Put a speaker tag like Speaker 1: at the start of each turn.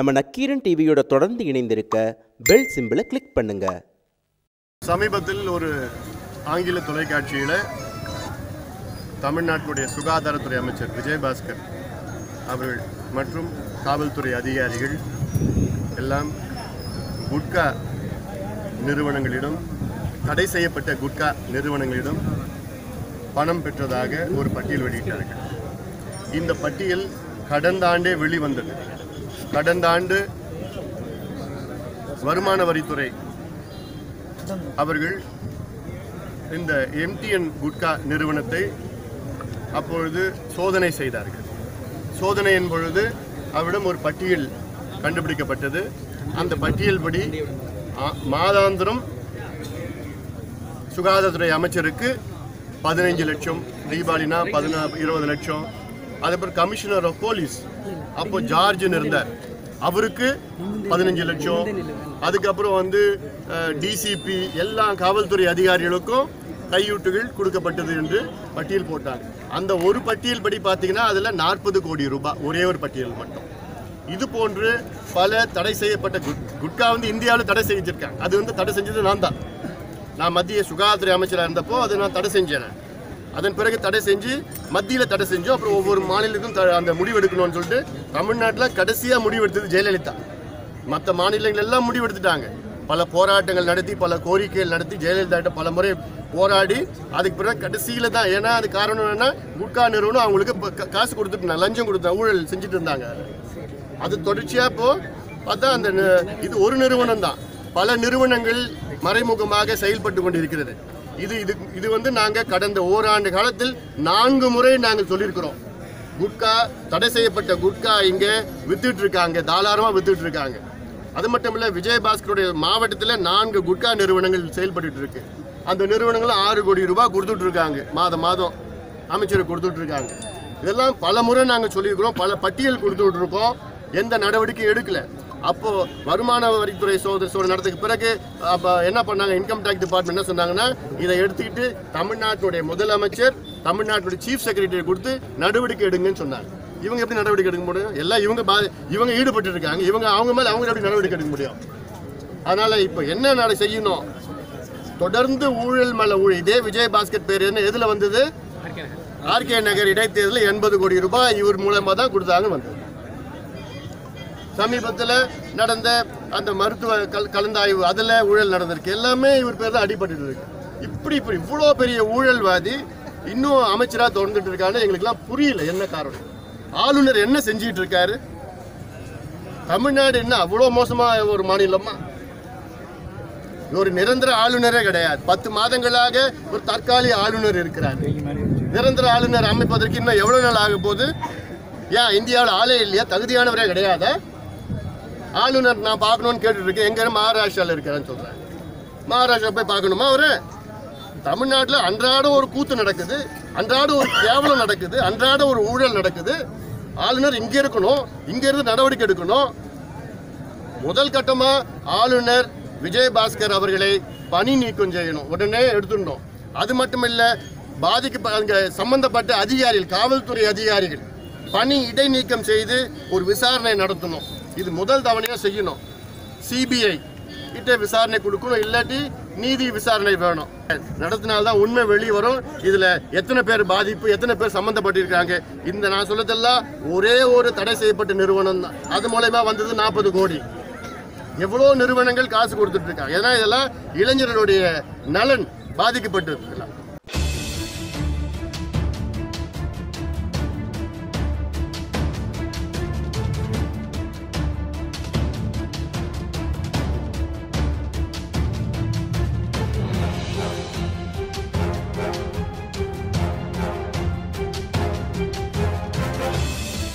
Speaker 1: நம்ம நக்கீரன் டிவியோட தொடர்ந்து இணைந்திருக்க பெல் சிம்பிளை கிளிக் பண்ணுங்க.
Speaker 2: சமீபத்தில் ஒரு ஆங்கில தொலைக்காட்சியில் தமிழ்நாட்டினுடைய சுகாதாரத்துறை அமைச்சர் விஜயபாஸ்கர் அவர்கள் மற்றும் காவல்துறை அதிகாரிகள் எல்லாம் குட்கா நிறுவனங்களிடம் தடை செய்யப்பட்ட குட்கா நிறுவனங்களிடம் பணம் பெற்றதாக ஒரு பட்டியல் வெளியிட்டார்கள். இந்த பட்டியல் கடந்த ஆண்டே வெளிவந்தது. கடந்த ஆண்டு வருமான வரித்துறை அவர்கள் இந்த எம்டிஎன் குட்கா நிறுவனத்தை அப்பொழுது சோதனை செய்தார்கள். சோதனையின் பொழுது அவரிடம் ஒரு பட்டியல் கண்டுபிடிக்கப்பட்டது. அந்த பட்டியல் படி மாதாந்திரம் சுகாதாரத்துறை அமைச்சருக்கு பதினைஞ்சு லட்சம் தீபாவளினா பதினா இருபது லட்சம். அதேபோல் கமிஷனர் ஆஃப் போலீஸ் அப்போ ஜார்ஜ்னு இருந்தார். அவருக்கு பதினஞ்சு லட்சம். அதுக்கப்புறம் வந்து டிசிபி எல்லா காவல்துறை அதிகாரிகளுக்கும் கையூட்டுகள் கொடுக்கப்பட்டது என்று பட்டியல் போட்டாங்க. அந்த ஒரு பட்டியல் படி பார்த்தீங்கன்னா அதில் நாற்பது கோடி ரூபாய் ஒரே ஒரு பட்டியல் மட்டும். இது போன்று பல தடை செய்யப்பட்ட குட் குட்கா வந்து இந்தியாவில் தடை செஞ்சுருக்காங்க. அது வந்து தடை செஞ்சது நான் தான் நான் மத்திய சுகாதாரத்துறை அமைச்சராக இருந்தப்போ அதை நான் தடை செஞ்சேன். அதன் பிறகு தடை செஞ்சு மத்தியில் தடை செஞ்சோம் அப்புறம் ஒவ்வொரு மாநிலத்துக்கும் த- அந்த முடிவு எடுக்கணும்னு சொல்லிட்டு தமிழ்நாட்டில் கடைசியாக முடிவு எடுத்தது ஜெயலலிதா. மற்ற மாநிலங்கள் எல்லாம் முடிவு எடுத்துட்டாங்க பல போராட்டங்கள் நடத்தி பல கோரிக்கைகள் நடத்தி ஜெயலலிதா பல முறை போராடி அதுக்கு பிறகு கடைசியில் தான் ஏன்னா அது காரணம் என்னன்னா குட்கா நிறுவனம் அவங்களுக்கு காசு கொடுத்துட்டு லஞ்சம் கொடுத்தா ஊழல் செஞ்சுட்டு இருந்தாங்க. அது தொடர்ச்சியாக இப்போ பார்த்தா அந்த இது ஒரு நிறுவனம் தான். பல நிறுவனங்கள் மறைமுகமாக செயல்பட்டு கொண்டிருக்கிறது. இது இது இது வந்து நாங்கள் கடந்த ஓராண்டு காலத்தில் நான்கு முறை நாங்கள் சொல்லியிருக்கிறோம். குட்கா தடை செய்யப்பட்ட குட்கா இங்கே வித்துட்டு இருக்காங்க தாராளமாக வித்துட்டு இருக்காங்க அது மட்டும் இல்லை விஜயபாஸ்கருடைய மாவட்டத்தில் நான்கு குட்கா நிறுவனங்கள் செயல்பட்டு இருக்கு அந்த நிறுவனங்களும் ஆறு கோடி ரூபாய் கொடுத்துட்டு இருக்காங்க மாதம். மாதம் அமைச்சர் கொடுத்துட்டு இருக்காங்க இதெல்லாம் பல முறை நாங்கள் சொல்லியிருக்கிறோம் பல பட்டியல் கொடுத்துட்டு இருக்கோம் எந்த நடவடிக்கையும் எடுக்கலை. அப்போ வருமான வரித்துறை சோதனை சோதனை நடத்துக்கு பிறகு அப்போ என்ன பண்ணாங்க? இன்கம் டேக்ஸ் டிபார்ட்மெண்ட் என்ன சொன்னாங்கன்னா இதை எடுத்துக்கிட்டு தமிழ்நாட்டுடைய முதலமைச்சர் தமிழ்நாட்டுடைய சீஃப் செக்ரட்டரி கொடுத்து நடவடிக்கை எடுங்கன்னு சொன்னாங்க. இவங்க எப்படி நடவடிக்கை எடுக்க முடியும்? எல்லாம் இவங்க பா- இவங்க ஈடுபட்டு இருக்காங்க இவங்க அவங்க மேல அவங்க எப்படி நடவடிக்கை எடுக்க முடியும்? அதனால இப்போ என்ன நட செய்யணும்? தொடர்ந்து ஊழல் மேல ஊழல். இதே விஜயபாஸ்கர் பேர் என்ன? எதுல வந்தது? ஆர்கே நகர். இடைத்தேர்தலில் எண்பது கோடி ரூபாய் இவர் மூலமா தான் கொடுத்தாங்க வந்தது. சமீபத்தில் நடந்த அந்த மருத்துவ கல் கலந்தாய்வு அதில் ஊழல் நடந்திருக்கு. எல்லாமே இவர் பேர் தான் அடிபட்டு இருக்கு. இப்படி இப்படி இவ்வளோ பெரிய ஊழல்வாதி இன்னும் அமைச்சராக தொடர்ந்துட்டு இருக்கான்னு எங்களுக்குலாம் புரியல. என்ன காரணம்? ஆளுநர் என்ன செஞ்சுக்கிட்டு இருக்காரு? தமிழ்நாடு என்ன அவ்வளோ மோசமாக ஒரு மாநிலமா? ஒரு நிரந்தர ஆளுநரே கிடையாது. பத்து மாதங்களாக ஒரு தற்காலிக ஆளுநர் இருக்கிறார். நிரந்தர ஆளுநர் அமைப்பதற்கு இன்னும் எவ்வளோ நாள் ஆக போகுது? ஏன் இந்தியாவில் ஆளே இல்லையா? தகுதியானவரே கிடையாதா? ஆளுநர் நான் பார்க்கணும்னு கேட்டுட்ருக்கேன். எங்கே மகாராஷ்டிராவில் இருக்கிறேன்னு சொல்கிறேன் மகாராஷ்டிரா போய் பார்க்கணுமா அவரு? தமிழ்நாட்டில் அன்றாடம் ஒரு கூத்து நடக்குது அன்றாடம் ஒரு கேவலம் நடக்குது அன்றாடம் ஒரு ஊழல் நடக்குது. ஆளுநர் இங்கே இருக்கணும் இங்கேருந்து நடவடிக்கை எடுக்கணும். முதல் கட்டமாக ஆளுநர் விஜயபாஸ்கர் அவர்களை பணி நீக்கம் செய்யணும். உடனே எடுத்துடணும். அது மட்டும் இல்லை பாதிக்க சம்பந்தப்பட்ட அதிகாரிகள் காவல்துறை அதிகாரிகள் பணி இடைநீக்கம் செய்து ஒரு விசாரணை நடத்தணும். இது முதல் தவணையாக செய்யணும். சிபிஐ கிட்ட விசாரணை கொடுக்கணும். இல்லாட்டி நீதி விசாரணை வேணும். நடத்தினால்தான் உண்மை வெளியே வரும். இதுல எத்தனை பேர் பாதிப்பு எத்தனை பேர் சம்மந்தப்பட்டிருக்காங்க இந்த நான் சொல்லதெல்லாம் ஒரே ஒரு தடை செய்யப்பட்ட நிறுவனம் தான். அது மூலயமா வந்தது நாற்பது கோடி. எவ்வளோ நிறுவனங்கள் காசு கொடுத்துட்டு இருக்காங்க. ஏன்னா இதெல்லாம் இளைஞர்களுடைய நலன் பாதிக்கப்பட்டு இருக்கலாம்